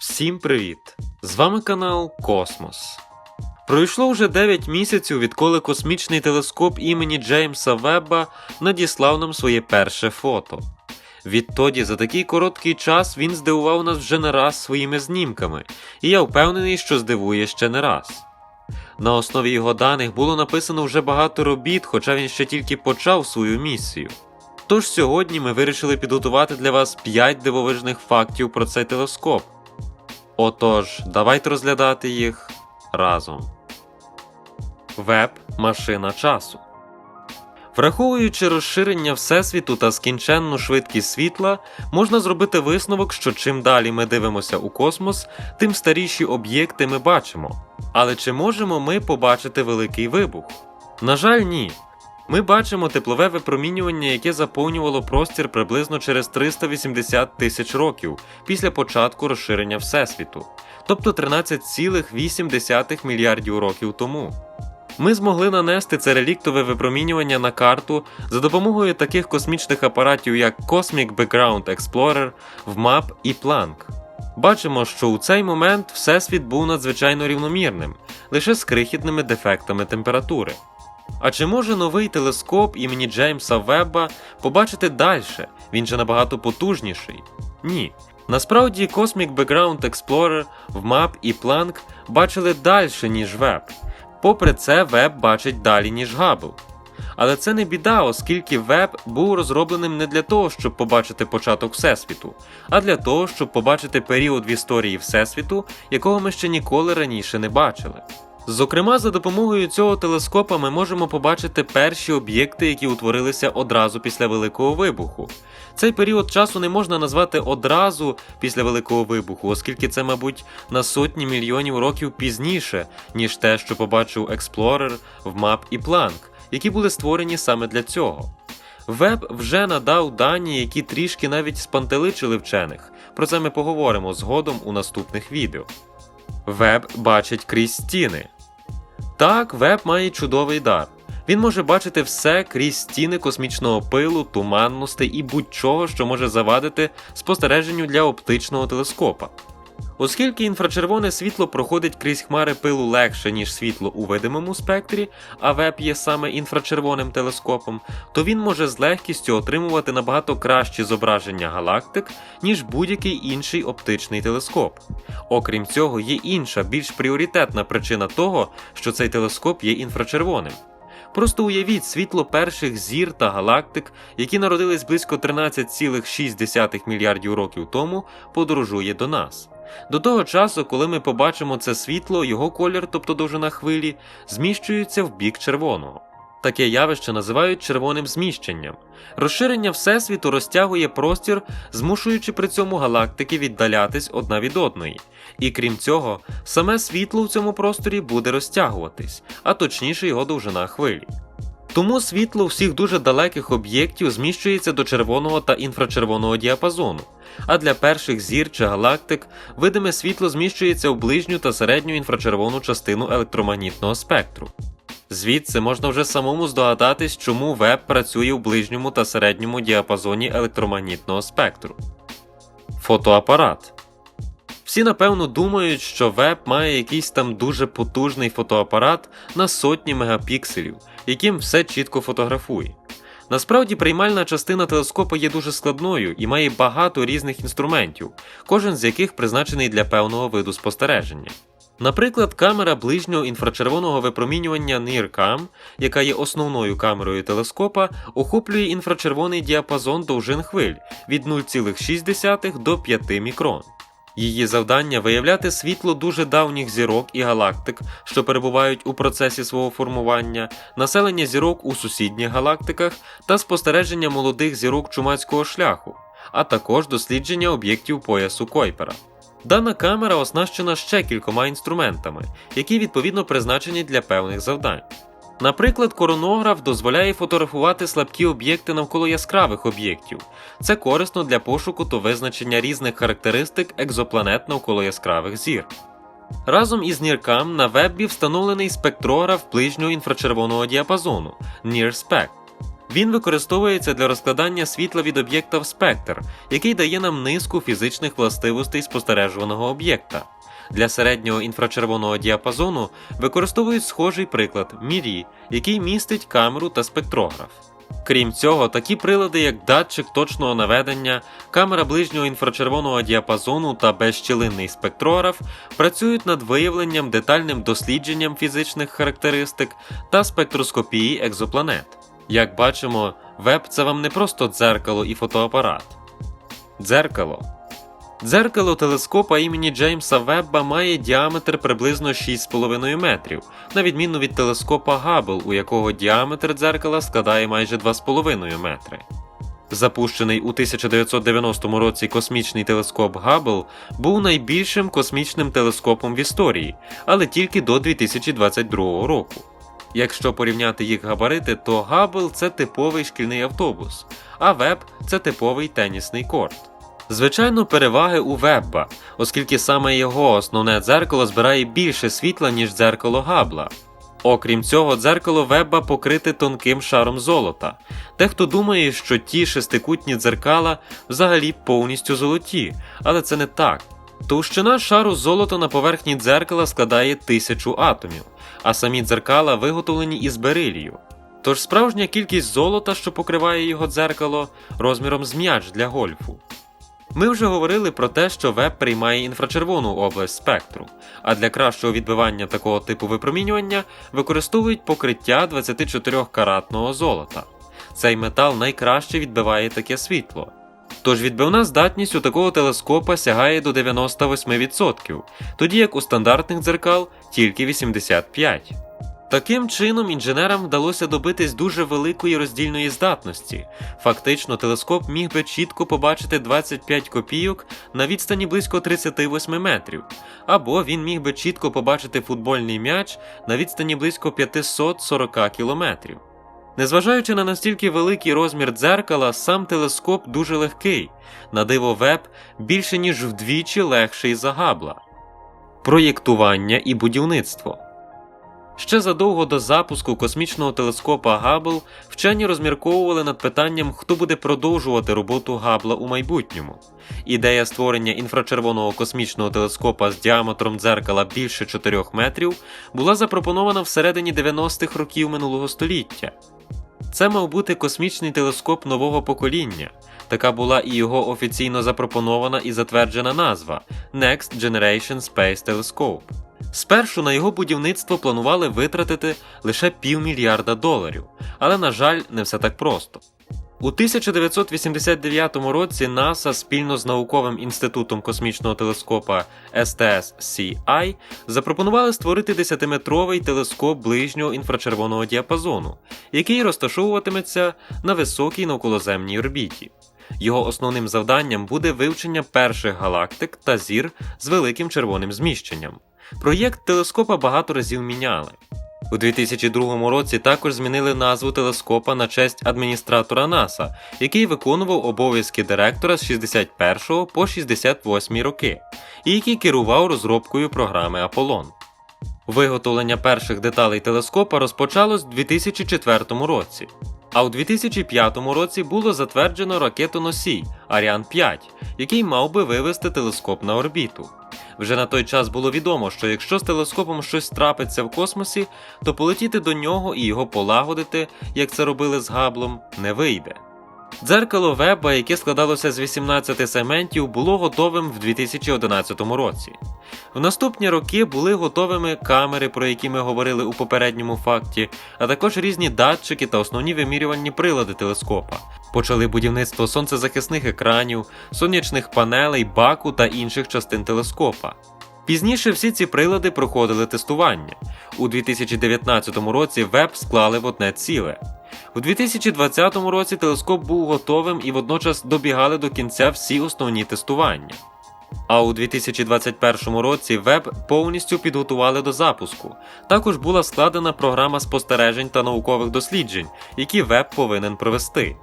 Всім привіт! З вами канал Космос. Пройшло вже 9 місяців, відколи космічний телескоп імені Джеймса Вебба надіслав нам своє перше фото. Відтоді за такий короткий час він здивував нас вже не раз своїми знімками, і я впевнений, що здивує ще не раз. На основі його даних було написано вже багато робіт, хоча він ще тільки почав свою місію. Тож сьогодні ми вирішили підготувати для вас 5 дивовижних фактів про цей телескоп. Отож, давайте розглядати їх разом. Веб машина часу. Враховуючи розширення Всесвіту та скінченну швидкість світла, можна зробити висновок, що чим далі ми дивимося у космос, тим старіші об'єкти ми бачимо. Але чи можемо ми побачити великий вибух? На жаль, ні. Ми бачимо теплове випромінювання, яке заповнювало простір приблизно через 380 тисяч років після початку розширення Всесвіту, тобто 13,8 мільярдів років тому. Ми змогли нанести це реліктове випромінювання на карту за допомогою таких космічних апаратів, як Cosmic Background Explorer, VMAP і Planck. Бачимо, що у цей момент Всесвіт був надзвичайно рівномірним, лише з крихітними дефектами температури. А чи може новий телескоп імені Джеймса Вебба побачити далі? Він же набагато потужніший? Ні. Насправді Cosmic Background Explorer, VMAP і Planck бачили далі, ніж Веб. Попри це, Веб бачить далі, ніж Габл. Але це не біда, оскільки Веб був розробленим не для того, щоб побачити початок Всесвіту, а для того, щоб побачити період в історії Всесвіту, якого ми ще ніколи раніше не бачили. Зокрема, за допомогою цього телескопа ми можемо побачити перші об'єкти, які утворилися одразу після Великого вибуху. Цей період часу не можна назвати одразу після Великого вибуху, оскільки це, мабуть, на сотні мільйонів років пізніше, ніж те, що побачив Explorer, VMAP і Planck, які були створені саме для цього. Веб вже надав дані, які трішки навіть спантеличили вчених. Про це ми поговоримо згодом у наступних відео. Веб бачить крізь стіни. Так, веб має чудовий дар. Він може бачити все крізь стіни космічного пилу, туманностей і будь-чого, що може завадити спостереженню для оптичного телескопа. Оскільки інфрачервоне світло проходить крізь хмари пилу легше, ніж світло у видимому спектрі, а веб є саме інфрачервоним телескопом, то він може з легкістю отримувати набагато кращі зображення галактик, ніж будь-який інший оптичний телескоп. Окрім цього, є інша, більш пріоритетна причина того, що цей телескоп є інфрачервоним. Просто уявіть світло перших зір та галактик, які народились близько 13,6 мільярдів років тому, подорожує до нас. До того часу, коли ми побачимо це світло, його колір, тобто довжина хвилі, зміщується в бік червоного. Таке явище називають червоним зміщенням. Розширення Всесвіту розтягує простір, змушуючи при цьому галактики віддалятись одна від одної. І крім цього, саме світло в цьому просторі буде розтягуватись, а точніше його довжина хвилі. Тому світло всіх дуже далеких об'єктів зміщується до червоного та інфрачервоного діапазону, а для перших зір чи галактик видиме світло зміщується в ближню та середню інфрачервону частину електромагнітного спектру. Звідси можна вже самому здогадатись, чому веб працює в ближньому та середньому діапазоні електромагнітного спектру. Фотоапарат. Всі напевно думають, що веб має якийсь там дуже потужний фотоапарат на сотні мегапікселів, яким все чітко фотографує. Насправді приймальна частина телескопа є дуже складною і має багато різних інструментів, кожен з яких призначений для певного виду спостереження. Наприклад, камера ближнього інфрачервоного випромінювання NIRCam, яка є основною камерою телескопа, охоплює інфрачервоний діапазон довжин хвиль від 0,6 до 5 мікрон. Її завдання виявляти світло дуже давніх зірок і галактик, що перебувають у процесі свого формування, населення зірок у сусідніх галактиках та спостереження молодих зірок чумацького шляху, а також дослідження об'єктів поясу Койпера. Дана камера оснащена ще кількома інструментами, які відповідно призначені для певних завдань. Наприклад, коронограф дозволяє фотографувати слабкі об'єкти навколо яскравих об'єктів. Це корисно для пошуку та визначення різних характеристик екзопланет навколо яскравих зір. Разом із NIRCam на вебі встановлений спектрограф ближнього інфрачервоного діапазону NIRSPEC. Він використовується для розкладання світла від об'єкта в спектр, який дає нам низку фізичних властивостей спостережуваного об'єкта. Для середнього інфрачервоного діапазону використовують схожий приклад мірі, який містить камеру та спектрограф. Крім цього, такі прилади, як датчик точного наведення, камера ближнього інфрачервоного діапазону та безщілинний спектрограф працюють над виявленням детальним дослідженням фізичних характеристик та спектроскопії екзопланет. Як бачимо, веб це вам не просто дзеркало і фотоапарат. Дзеркало. Дзеркало телескопа імені Джеймса Вебба має діаметр приблизно 6,5 метрів, на відміну від телескопа Габл, у якого діаметр дзеркала складає майже 2,5 метри. Запущений у 1990 році космічний телескоп Габл був найбільшим космічним телескопом в історії, але тільки до 2022 року. Якщо порівняти їх габарити, то Габл це типовий шкільний автобус, а Веб це типовий тенісний корт. Звичайно, переваги у Вебба, оскільки саме його основне дзеркало збирає більше світла, ніж дзеркало Габла. Окрім цього, дзеркало Вебба покрите тонким шаром золота. Дехто думає, що ті шестикутні дзеркала взагалі повністю золоті, але це не так. Товщина шару золота на поверхні дзеркала складає тисячу атомів, а самі дзеркала виготовлені із берилію. Тож справжня кількість золота, що покриває його дзеркало, розміром з м'яч для гольфу. Ми вже говорили про те, що веб приймає інфрачервону область спектру, а для кращого відбивання такого типу випромінювання використовують покриття 24-каратного золота. Цей метал найкраще відбиває таке світло. Тож відбивна здатність у такого телескопа сягає до 98%, тоді як у стандартних дзеркал тільки 85%. Таким чином, інженерам вдалося добитись дуже великої роздільної здатності. Фактично, телескоп міг би чітко побачити 25 копійок на відстані близько 38 метрів, або він міг би чітко побачити футбольний м'яч на відстані близько 540 кілометрів. Незважаючи на настільки великий розмір дзеркала, сам телескоп дуже легкий, на диво веб більше ніж вдвічі легший за габла. Проєктування і будівництво. Ще задовго до запуску космічного телескопа Габл вчені розмірковували над питанням, хто буде продовжувати роботу Габла у майбутньому. Ідея створення інфрачервоного космічного телескопа з діаметром дзеркала більше 4 метрів була запропонована всередині 90-х років минулого століття. Це мав бути космічний телескоп нового покоління. Така була і його офіційно запропонована і затверджена назва Next Generation Space Telescope. Спершу на його будівництво планували витратити лише півмільярда доларів, але, на жаль, не все так просто. У 1989 році НАСА спільно з науковим інститутом космічного телескопа STS-CI запропонували створити 10-метровий телескоп ближнього інфрачервоного діапазону, який розташовуватиметься на високій навколоземній орбіті. Його основним завданням буде вивчення перших галактик та зір з великим червоним зміщенням. Проєкт телескопа багато разів міняли. У 2002 році також змінили назву телескопа на честь адміністратора НАСА, який виконував обов'язки директора з 61 по 68 роки, і який керував розробкою програми Аполлон. Виготовлення перших деталей телескопа розпочалось у 2004 році. А у 2005 році було затверджено ракетоносій Аріан 5, який мав би вивести телескоп на орбіту. Вже на той час було відомо, що якщо з телескопом щось трапиться в космосі, то полетіти до нього і його полагодити, як це робили з Габлом, не вийде. Дзеркало Веба, яке складалося з 18 сегментів, було готовим в 2011 році. В наступні роки були готовими камери, про які ми говорили у попередньому факті, а також різні датчики та основні вимірювальні прилади телескопа. Почали будівництво сонцезахисних екранів, сонячних панелей, баку та інших частин телескопа. Пізніше всі ці прилади проходили тестування. У 2019 році веб склали в одне ціле. У 2020 році телескоп був готовим і водночас добігали до кінця всі основні тестування. А у 2021 році веб повністю підготували до запуску. Також була складена програма спостережень та наукових досліджень, які веб повинен провести.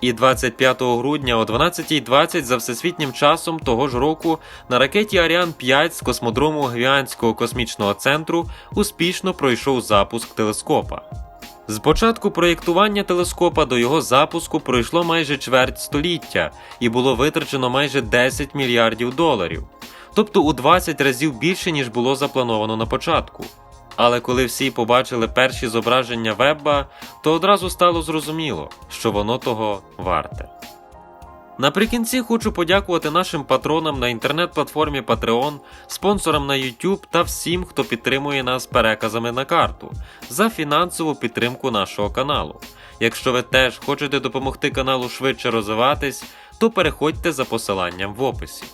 І 25 грудня о 12.20 за всесвітнім часом того ж року на ракеті Аріан 5 з космодрому Гвіанського космічного центру успішно пройшов запуск телескопа. З початку проєктування телескопа до його запуску пройшло майже чверть століття і було витрачено майже 10 мільярдів доларів, тобто у 20 разів більше, ніж було заплановано на початку. Але коли всі побачили перші зображення Вебба, то одразу стало зрозуміло, що воно того варте. Наприкінці хочу подякувати нашим патронам на інтернет-платформі Patreon, спонсорам на YouTube та всім, хто підтримує нас переказами на карту за фінансову підтримку нашого каналу. Якщо ви теж хочете допомогти каналу швидше розвиватись, то переходьте за посиланням в описі.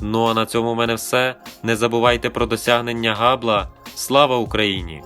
Ну а на цьому в мене все. Не забувайте про досягнення габла. Слава Україні!